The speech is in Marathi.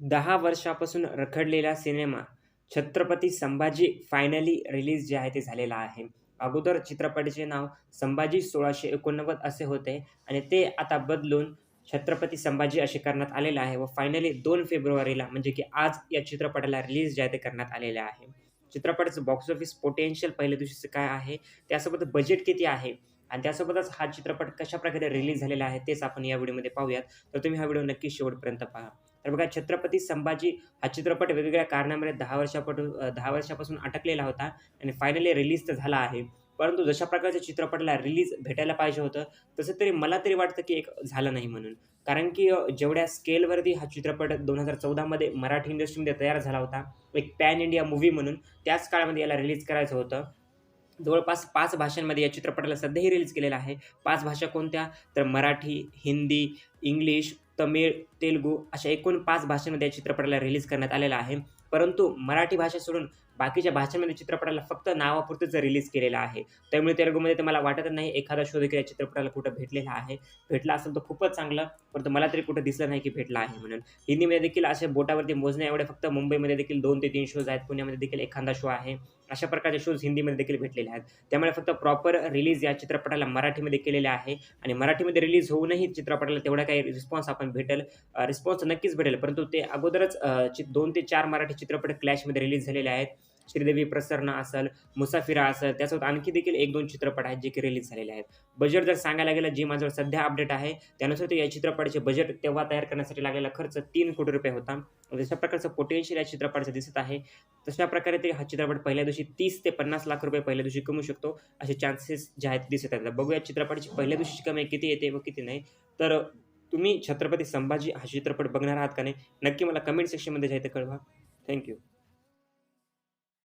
दहा वर्षापासून रखडलेला cinema Chhatrapati Sambhaji finally release जे आहे ते झालेला आहे. अगोदर चित्रपटाचे नाव संभाजी सोळाशे एकोणनव्वद असे होते आणि ते आता बदलून छत्रपती संभाजी असे करण्यात आलेलं आहे व फायनली दोन फेब्रुवारीला म्हणजे की आज या चित्रपटाला रिलीज जे आहे ते करण्यात आलेले आहे. चित्रपटाचं बॉक्स ऑफिस पोटेन्शियल पहिल्या दिवशीचं काय आहे? त्यासोबत बजेट किती आहे? आणि त्यासोबतच हा चित्रपट कशाप्रकारे रिलीज झालेला आहे तेच आपण या व्हिडिओमध्ये पाहूयात. तर तुम्ही हा व्हिडिओ नक्की शेवटपर्यंत पहा. तर बघा छत्रपती संभाजी हा चित्रपट वेगवेगळ्या कारणामुळे दहा वर्षापासून दहा वर्षापासून अटकलेला होता आणि फायनली रिलीज तर झाला आहे. परंतु जशा प्रकारच्या चित्रपटाला रिलीज भेटायला पाहिजे होतं तसं तरी मला तरी वाटतं की एक झालं नाही म्हणून. कारण की जेवढ्या स्केलवरती हा चित्रपट दोन हजार चौदामध्ये मराठी इंडस्ट्रीमध्ये तयार झाला होता एक पॅन इंडिया मूव्ही म्हणून त्याच काळामध्ये याला रिलीज करायचं होतं. जवळपास पाच भाषांमध्ये या चित्रपटाला सध्याही रिलीज केलेला आहे. पाच भाषा कोणत्या? तर मराठी हिंदी इंग्लिश तमिळ तेलुगू अशा एकूण पाच भाषेमध्ये या चित्रपटाला रिलीज करण्यात आलेला आहे. परंतु मराठी भाषा सोडून बाकीच्या भाषांमध्ये चित्रपटाला फक्त नावापुरतंच रिलीज केलेला आहे. त्यामुळे तेलुगूमध्ये तर मला वाटत नाही एखादा शो देखील या चित्रपटाला कुठं भेटलेला आहे. भेटला असेल तर खूपच चांगलं परंतु मला तरी कुठं दिसलं नाही की भेटला आहे म्हणून. हिंदीमध्ये देखील असे बोटावरती मोजण्या एवढे फक्त मुंबईमध्ये देखील दोन ते तीन शोज आहेत पुण्यामध्ये देखील एखादा शो आहे. अशा प्रकारचे शोज हिंदीमध्ये देखील भेटलेले आहेत. त्यामुळे फक्त प्रॉपर रिलीज या चित्रपटाला मराठीमध्ये केलेले आहे आणि मराठीमध्ये रिलीज होऊनही चित्रपटाला तेवढा काही रिस्पॉन्स आपण भेटेल. रिस्पॉन्स नक्कीच भेटेल परंतु ते अगोदरच चि दोन ते चार मराठी चित्रपट क्लॅशमध्ये रिलीज झालेले आहेत. श्रीदेवी प्रसन्न असेल मुसाफिरा असेल त्यासोबत आणखी देखील एक दोन चित्रपट आहेत जे की रिलीज झालेले आहेत. बजेट जर सांगायला गेलं जी माझं सध्या अपडेट आहे त्यानुसार ते या चित्रपटाचे बजेट तेव्हा तयार करण्यासाठी लागलेला खर्च तीन कोटी रुपये होता. जशा प्रकारचं पोटेन्शियल या चित्रपटाचं दिसत आहे तशा प्रकारे ते हा चित्रपट पहिल्या दिवशी तीस ते पन्नास लाख रुपये पहिल्या दिवशी कमवू शकतो. असे चान्सेस जे आहेत दिसत आहेत. बघूया चित्रपटाची पहिल्या दिवशीची कमाई किती येते व किती नाही. तर तुम्ही छत्रपती संभाजी हा चित्रपट बघणार आहात का नाही? नक्की मला कमेंट सेक्शनमध्ये जायचं कळवा. थँक्यू